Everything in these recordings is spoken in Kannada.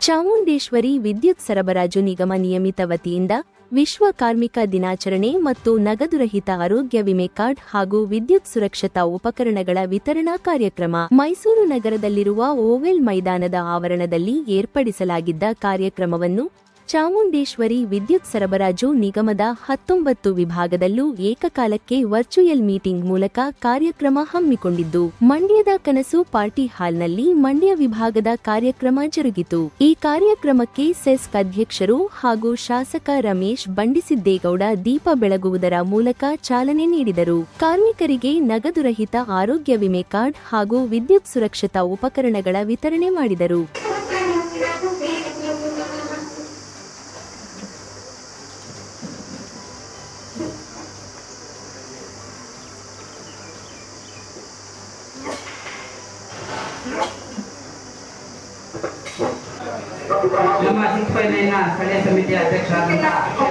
ಚಾಮುಂಡೇಶ್ವರಿ ವಿದ್ಯುತ್ ಸರಬರಾಜು ನಿಗಮ ನಿಯಮಿತ ವತಿಯಿಂದ ವಿಶ್ವ ಕಾರ್ಮಿಕ ದಿನಾಚರಣೆ ಮತ್ತು ನಗದುರಹಿತ ಆರೋಗ್ಯ ವಿಮೆ ಕಾರ್ಡ್ ಹಾಗೂ ವಿದ್ಯುತ್ ಸುರಕ್ಷತಾ ಉಪಕರಣಗಳ ವಿತರಣಾ ಕಾರ್ಯಕ್ರಮ ಮೈಸೂರು ನಗರದಲ್ಲಿರುವ ಓವೆಲ್ ಮೈದಾನದ ಆವರಣದಲ್ಲಿ ಏರ್ಪಡಿಸಲಾಗಿದ್ದ ಕಾರ್ಯಕ್ರಮವನ್ನು ಚಾಮುಂಡೇಶ್ವರಿ ವಿದ್ಯುತ್ ಸರಬರಾಜು ನಿಗಮದ ಹತ್ತೊಂಬತ್ತು ವಿಭಾಗದಲ್ಲೂ ಏಕಕಾಲಕ್ಕೆ ವರ್ಚುಯಲ್ ಮೀಟಿಂಗ್ ಮೂಲಕ ಕಾರ್ಯಕ್ರಮ ಹಮ್ಮಿಕೊಂಡಿದ್ದು, ಮಂಡ್ಯದ ಕನಸು ಪಾರ್ಟಿ ಹಾಲ್ನಲ್ಲಿ ಮಂಡ್ಯ ವಿಭಾಗದ ಕಾರ್ಯಕ್ರಮ ಜರುಗಿತು. ಈ ಕಾರ್ಯಕ್ರಮಕ್ಕೆ ಸೆಸ್ಕ್ ಅಧ್ಯಕ್ಷರು ಹಾಗೂ ಶಾಸಕ ರಮೇಶ್ ಬಂಡಿಸಿದ್ದೇಗೌಡ ದೀಪ ಬೆಳಗುವುದರ ಮೂಲಕ ಚಾಲನೆ ನೀಡಿದರು. ಕಾರ್ಮಿಕರಿಗೆ ನಗದುರಹಿತ ಆರೋಗ್ಯ ವಿಮೆ ಕಾರ್ಡ್ ಹಾಗೂ ವಿದ್ಯುತ್ ಸುರಕ್ಷತಾ ಉಪಕರಣಗಳ ವಿತರಣೆ ಮಾಡಿದರು. ನಮ್ಮ ನೈನ್ ಸ್ಥಳೀಯ ಸಮಿತಿಯ ಅಧ್ಯಕ್ಷ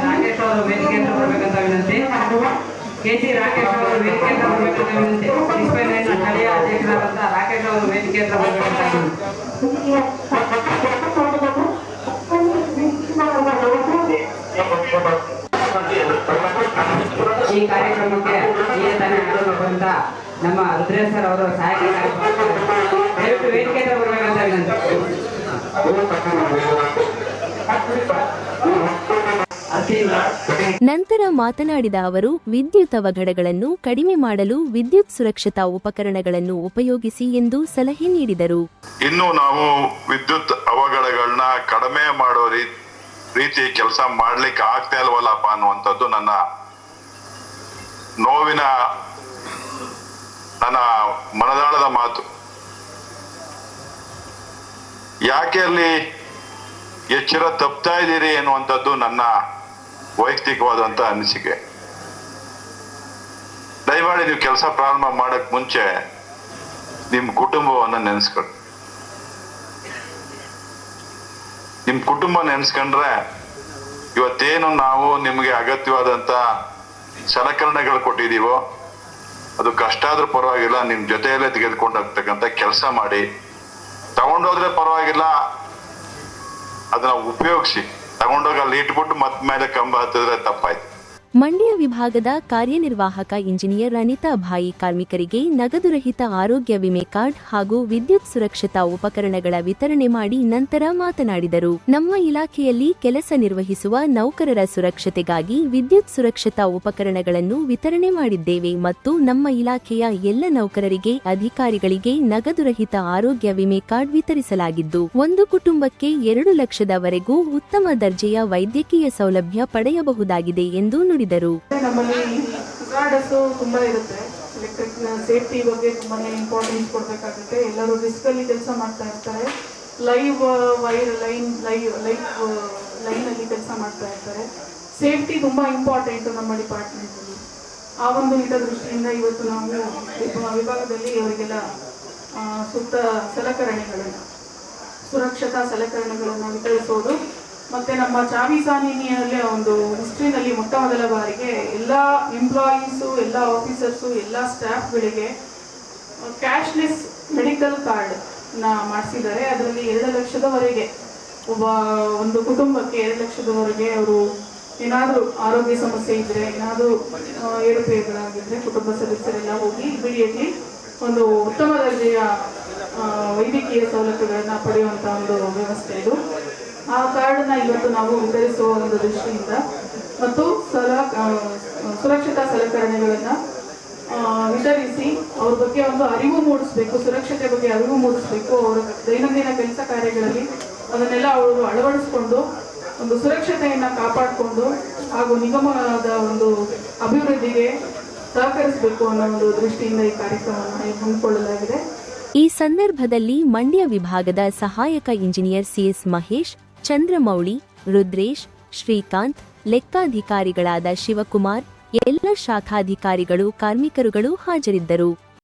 ರಾಕೇಶ್ ಅವರು ಬರಬೇಕಂತ ವಿನಂತಿ. ರಾಕೇಶ್ ಅವರು ವೇದಿಕೆಯಿಂದ ಬರಬೇಕಂತ ವಿನಂತಿ. ನೈನ್ ಸ್ಥಳೀಯ ರಾಕೇಶ್ ಅವರು ಈ ಕಾರ್ಯಕ್ರಮಕ್ಕೆ ಆಗಬೇಕಂತ ನಮ್ಮ ರುದ್ರೇಶ್ ಸರ್ ಅವರು ಸಹಾಯಕ ದಯವಿಟ್ಟು ವೇದಿಕೆಯಿಂದ ಬರಬೇಕಂತ ವಿನಂತಿ ಅರ್ತಿಯಿಂದ ನಂತರ ಮಾತನಾಡಿದ ಅವರು, ವಿದ್ಯುತ್ ಅವಘಡಗಳನ್ನು ಕಡಿಮೆ ಮಾಡಲು ವಿದ್ಯುತ್ ಸುರಕ್ಷತಾ ಉಪಕರಣಗಳನ್ನು ಉಪಯೋಗಿಸಿ ಎಂದು ಸಲಹೆ ನೀಡಿದರು. ಇನ್ನು ನಾವು ವಿದ್ಯುತ್ ಅವಘಡಗಳನ್ನ ಕಡಿಮೆ ಮಾಡೋ ರೀತಿ ಕೆಲಸ ಮಾಡ್ಲಿಕ್ಕೆ ಆಗ್ತಾ ಇಲ್ವಲ್ಲಪ್ಪ ಅನ್ನುವಂಥದ್ದು ನನ್ನ ನೋವಿನ, ನನ್ನ ಮನದಾಳದ ಮಾತು. ಯಾಕೆ ಅಲ್ಲಿ ಎಚ್ಚರ ತಪ್ತಾ ಇದ್ದೀರಿ ಎನ್ನುವಂಥದ್ದು ನನ್ನ ವೈಯಕ್ತಿಕವಾದಂತ ಅನಿಸಿಕೆ. ದಯಮಾಡಿ ನೀವು ಕೆಲಸ ಪ್ರಾರಂಭ ಮಾಡಕ್ ಮುಂಚೆ ನಿಮ್ಮ ಕುಟುಂಬವನ್ನ ನೆನೆಸ್ಕೊಳ್ಳಿ. ನಿಮ್ಮ ಕುಟುಂಬ ನೆನೆಸ್ಕೊಂಡ್ರೆ ಇವತ್ತೇನು ನಾವು ನಿಮಗೆ ಅಗತ್ಯವಾದಂತ ಸಲಕರಣೆಗಳು ಕೊಟ್ಟಿದ್ದೀವೋ, ಅದು ಕಷ್ಟ ಆದ್ರೂ ಪರವಾಗಿಲ್ಲ ನಿಮ್ಮ ಜೊತೆಯಲ್ಲೇ ತೆಗೆದುಕೊಂಡು ಹೋಗ್ತಕ್ಕಂಥ ಕೆಲಸ ಮಾಡಿ ತಗೊಂಡೋದ್ರೆ ಪರವಾಗಿಲ್ಲ. ಅದನ್ನ ಉಪಯೋಗಿಸಿ. ತಗೊಂಡೋಗಿ ಅಲ್ಲಿ ಇಟ್ಬಿಟ್ಟು ಮತ್ ಮೇಲೆ ಕಂಬ ಹತ್ತಿದ್ರೆ ತಪ್ಪಾಯ್ತು. ಮಂಡ್ಯ ವಿಭಾಗದ ಕಾರ್ಯನಿರ್ವಾಹಕ ಇಂಜಿನಿಯರ್ ಅನಿತಾ ಭಾಯಿ ಕಾರ್ಮಿಕರಿಗೆ ನಗದುರಹಿತ ಆರೋಗ್ಯ ವಿಮೆ ಕಾರ್ಡ್ ಹಾಗೂ ವಿದ್ಯುತ್ ಸುರಕ್ಷತಾ ಉಪಕರಣಗಳ ವಿತರಣೆ ಮಾಡಿ ನಂತರ ಮಾತನಾಡಿದರು. ನಮ್ಮ ಇಲಾಖೆಯಲ್ಲಿ ಕೆಲಸ ನಿರ್ವಹಿಸುವ ನೌಕರರ ಸುರಕ್ಷತೆಗಾಗಿ ವಿದ್ಯುತ್ ಸುರಕ್ಷತಾ ಉಪಕರಣಗಳನ್ನು ವಿತರಣೆ ಮಾಡಿದ್ದೇವೆ ಮತ್ತು ನಮ್ಮ ಇಲಾಖೆಯ ಎಲ್ಲ ನೌಕರರಿಗೆ, ಅಧಿಕಾರಿಗಳಿಗೆ ನಗದುರಹಿತ ಆರೋಗ್ಯ ವಿಮೆ ಕಾರ್ಡ್ ವಿತರಿಸಲಾಗಿದ್ದು, ಒಂದು ಕುಟುಂಬಕ್ಕೆ ಎರಡು ಲಕ್ಷದವರೆಗೂ ಉತ್ತಮ ದರ್ಜೆಯ ವೈದ್ಯಕೀಯ ಸೌಲಭ್ಯ ಪಡೆಯಬಹುದಾಗಿದೆ ಎಂದು ನುಡಿದರು ನಮ್ಮಲ್ಲಿ ಗಾರ್ಡಸ್ ತುಂಬಾ ಇರುತ್ತೆ. ಎಲೆಕ್ಟ್ರಿಕ್ ಸೇಫ್ಟಿ ಬಗ್ಗೆ ತುಂಬಾನೇ ಇಂಪಾರ್ಟೆನ್ಸ್ ಕೊಡಬೇಕಾಗುತ್ತೆ. ಎಲ್ಲರೂ ರಿಸ್ಕ್ ಅಲ್ಲಿ ಕೆಲಸ ಮಾಡ್ತಾ ಇರ್ತಾರೆ. Live wire line live life line ಅಲ್ಲಿ ಕೆಲಸ ಮಾಡ್ತಾ ಇರ್ತಾರೆ. ಸೇಫ್ಟಿ ತುಂಬಾ ಇಂಪಾರ್ಟೆಂಟ್ ನಮ್ಮ ಡಿಪಾರ್ಟ್ಮೆಂಟ್ ಅಲ್ಲಿ. ಆ ಒಂದು ಹಿತದೃಷ್ಟಿಯಿಂದ ಇವತ್ತು ನಾವು ವಿಭಾ- ವಿಭಾಗದಲ್ಲಿ ಅವರಿಗೆಲ್ಲ ಸೂಕ್ತ ಸಲಕರಣೆಗಳನ್ನು, ಸುರಕ್ಷತಾ ಸಲಕರಣೆಗಳನ್ನು ವಿತರಿಸೋದು ಮತ್ತೆ ನಮ್ಮ ಚಾವಿ ಸಾನಿನಿಯಲ್ಲೇ ಒಂದು ಹಿಸ್ಟ್ರಿನಲ್ಲಿ ಮೊಟ್ಟ ಮೊದಲ ಬಾರಿಗೆ ಎಲ್ಲ ಎಂಪ್ಲಾಯೀಸು ಎಲ್ಲ ಆಫೀಸರ್ಸು ಎಲ್ಲ ಸ್ಟಾಫ್ಗಳಿಗೆ ಕ್ಯಾಶ್ಲೆಸ್ ಮೆಡಿಕಲ್ ಕಾರ್ಡ್ನ ಮಾಡಿಸಿದ್ದಾರೆ. ಅದರಲ್ಲಿ ಎರಡು ಲಕ್ಷದವರೆಗೆ ಒಬ್ಬ ಒಂದು ಕುಟುಂಬಕ್ಕೆ ಎರಡು ಲಕ್ಷದವರೆಗೆ ಅವರು ಏನಾದರೂ ಆರೋಗ್ಯ ಸಮಸ್ಯೆ ಇದ್ದರೆ ಏನಾದರೂ ಏರುಪೇರುಗಳಾಗಿದ್ದರೆ ಕುಟುಂಬ ಸದಸ್ಯರೆಲ್ಲ ಹೋಗಿ ಇಮಿಡಿಯೇಟ್ಲಿ ಒಂದು ಉತ್ತಮ ದರ್ಜೆಯ ವೈದ್ಯಕೀಯ ಸೌಲಭ್ಯಗಳನ್ನು ಪಡೆಯುವಂಥ ಒಂದು ವ್ಯವಸ್ಥೆ ಇದು. ಆ ಕಾರ್ಡನ್ನ ಇವತ್ತು ನಾವು ವಿತರಿಸುವ ಒಂದು ದೃಷ್ಟಿಯಿಂದ ಮತ್ತು ಸಲ ಸುರಕ್ಷತಾ ಸಲಕರಣೆಗಳನ್ನ ವಿತರಿಸಿ ಅವ್ರ ಬಗ್ಗೆ ಒಂದು ಅರಿವು ಮೂಡಿಸ್ಬೇಕು, ಸುರಕ್ಷತೆ ಬಗ್ಗೆ ಅರಿವು ಮೂಡಿಸ್ಬೇಕು, ಅವರ ದೈನಂದಿನ ಕೆಲಸ ಕಾರ್ಯಗಳಲ್ಲಿ ಅದನ್ನೆಲ್ಲ ಅವರು ಅಳವಡಿಸ್ಕೊಂಡು ಒಂದು ಸುರಕ್ಷತೆಯನ್ನ ಕಾಪಾಡಿಕೊಂಡು ಹಾಗೂ ನಿಗಮದ ಒಂದು ಅಭಿವೃದ್ಧಿಗೆ ಸಹಕರಿಸಬೇಕು ಅನ್ನೋ ಒಂದು ದೃಷ್ಟಿಯಿಂದ ಈ ಕಾರ್ಯಕ್ರಮವನ್ನು ಹಮ್ಮಿಕೊಳ್ಳಲಾಗಿದೆ. ಈ ಸಂದರ್ಭದಲ್ಲಿ ಮಂಡ್ಯ ವಿಭಾಗದ ಸಹಾಯಕ engineer C S Mahesh Chandramouli Rudresh Srikanth ಲೆಕ್ಕಾಧಿಕಾರಿಗಳಾದ Shivakumar ಎಲ್ಲ ಶಾಖಾಧಿಕಾರಿಗಳು ಕಾರ್ಮಿಕರುಗಳು ಹಾಜರಿದ್ದರು.